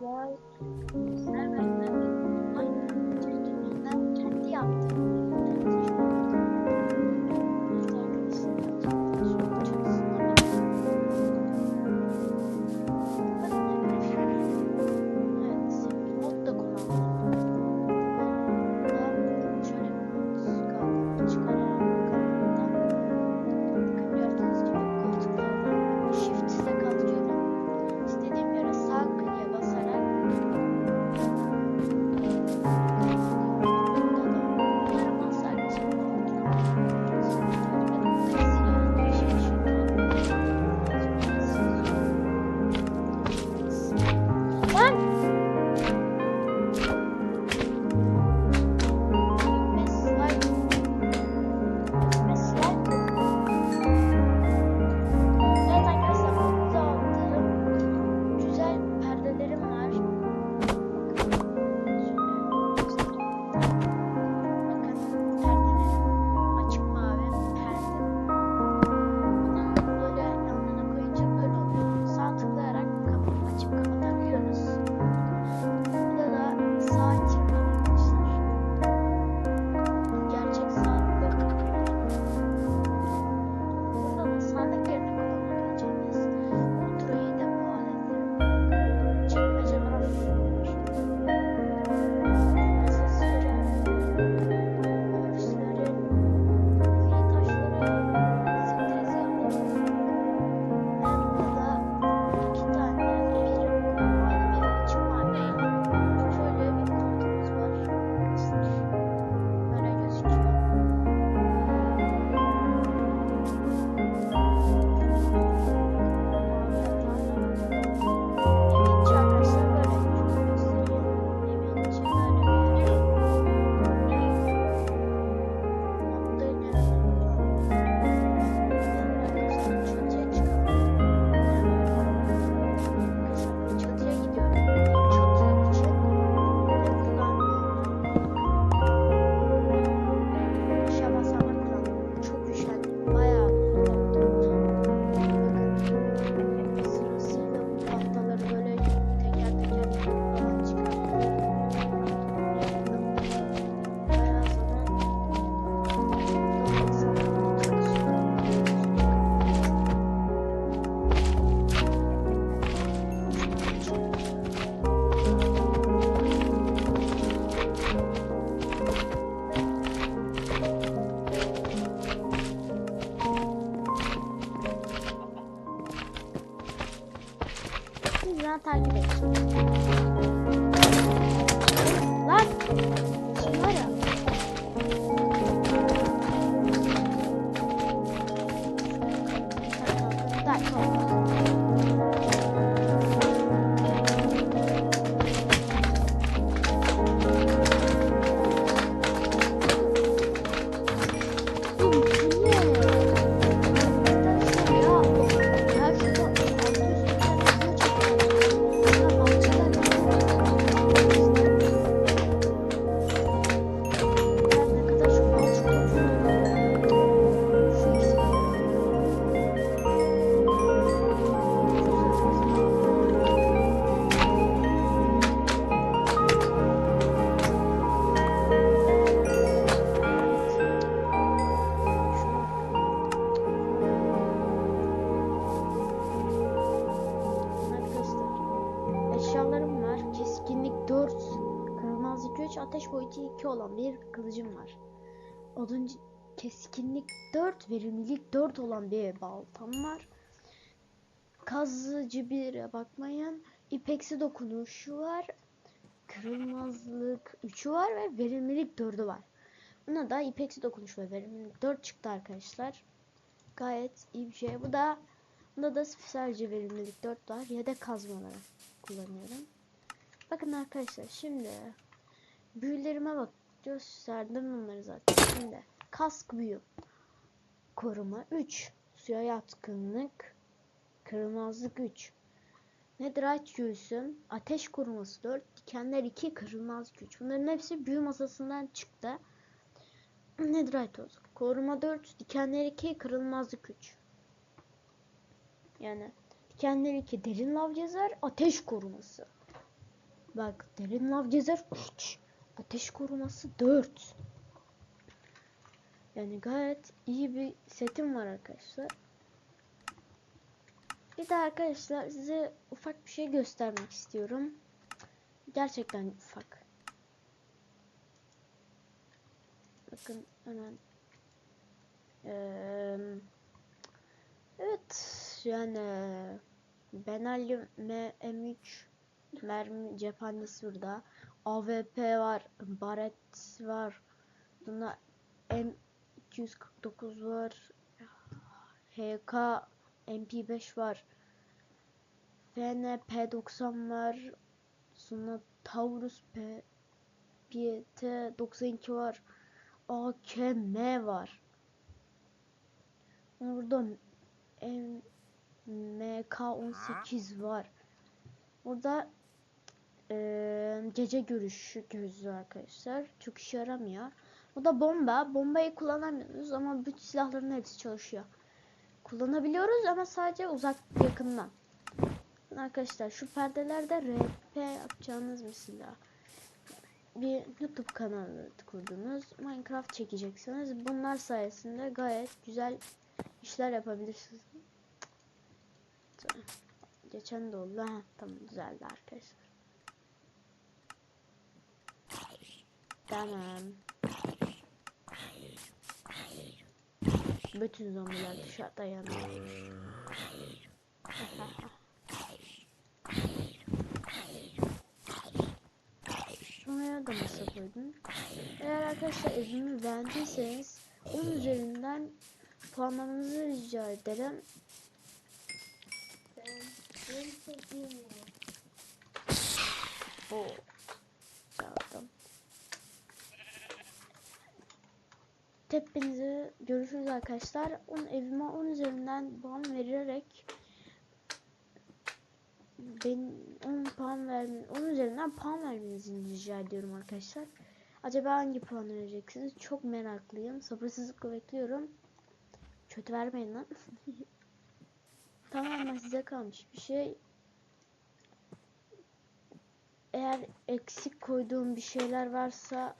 var. Takip et. Lan! Ateş boyutu 2 olan bir kılıcım var. Oduncu keskinlik 4, verimlilik 4 olan bir baltam var. Kazıcı 1'e bakmayın. İpeksi dokunuşu var. Kırılmazlık 3'ü var ve verimlilik 4'ü var. Buna da ipeksi dokunuş ve verimlilik 4 çıktı arkadaşlar. Gayet iyi bir şey. Bu da Bunda da sadece verimlilik 4 var. Yedek kazmaları kullanıyorum. Bakın arkadaşlar şimdi büyülerime bak gösterdim bunları zaten. Şimdi kask büyü koruma 3 suya yatkınlık kırılmazlık 3 Netherite göğsüm ateş koruması 4 dikenler 2 kırılmazlık 3 bunların hepsi büyü masasından çıktı. Netherite olsun. Koruma 4 dikenler 2 kırılmazlık 3 Yani dikenler 2 derin lav yazar ateş koruması. Bak derin lav gezer. Uç. Ateş koruması 4. Yani gayet iyi bir setim var arkadaşlar. Bir de arkadaşlar size ufak bir şey göstermek istiyorum. Gerçekten ufak. Bakın hemen. Eee, evet yani Benelli M3 mermi cephanesi burada. AWP var, Barrett var. Bunda M249 var. HK MP5 var. FNP 90 var. Sonra Taurus P PT 92 var. AKM var. Burada M MK18 var. Burada gece görüşü gözlü arkadaşlar. Çok işe yaramıyor. Bu da bomba. Bombayı kullanamıyoruz ama bütün silahların hepsi çalışıyor. Kullanabiliyoruz ama sadece uzak yakından. Arkadaşlar şu perdelerde RP yapacağınız mesela bir YouTube kanalı kurdunuz. Minecraft çekeceksiniz. Bunlar sayesinde gayet güzel işler yapabilirsiniz. Geçen de oldu. Ha, tamam düzeldi arkadaşlar. Tamam. Bütün zombiler dışarıda yanıyor. Şuraya da masa koydum. Eğer arkadaşlar evimi beğendiyseniz 10 üzerinden puanlamanızı rica ederim. Oo. Çaldım. Hepinize görüşürüz arkadaşlar. 10 evime 10 üzerinden puan vererek ben 10 puan verme 10 üzerinden puan vermenizi rica ediyorum arkadaşlar. Acaba hangi puan vereceksiniz? Çok meraklıyım. Sabırsızlıkla bekliyorum. Kötü vermeyin lan. Tamamen size kalmış bir şey. Eğer eksik koyduğum bir şeyler varsa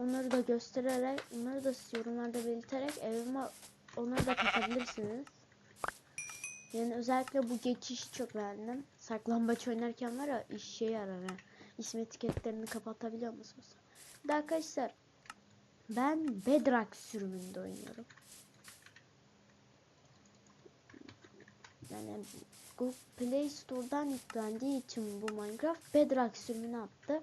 onları da göstererek, onları da yorumlarda belirterek evime onları da katabilirsiniz. Yani özellikle bu geçişi çok beğendim. Saklambaç oynarken var ya işe yarar ha. İsim etiketlerini kapatabiliyor musunuz? De arkadaşlar ben Bedrock sürümünde oynuyorum. Yani Google Play Store'dan yüklendiği için bu Minecraft Bedrock sürümünü attı.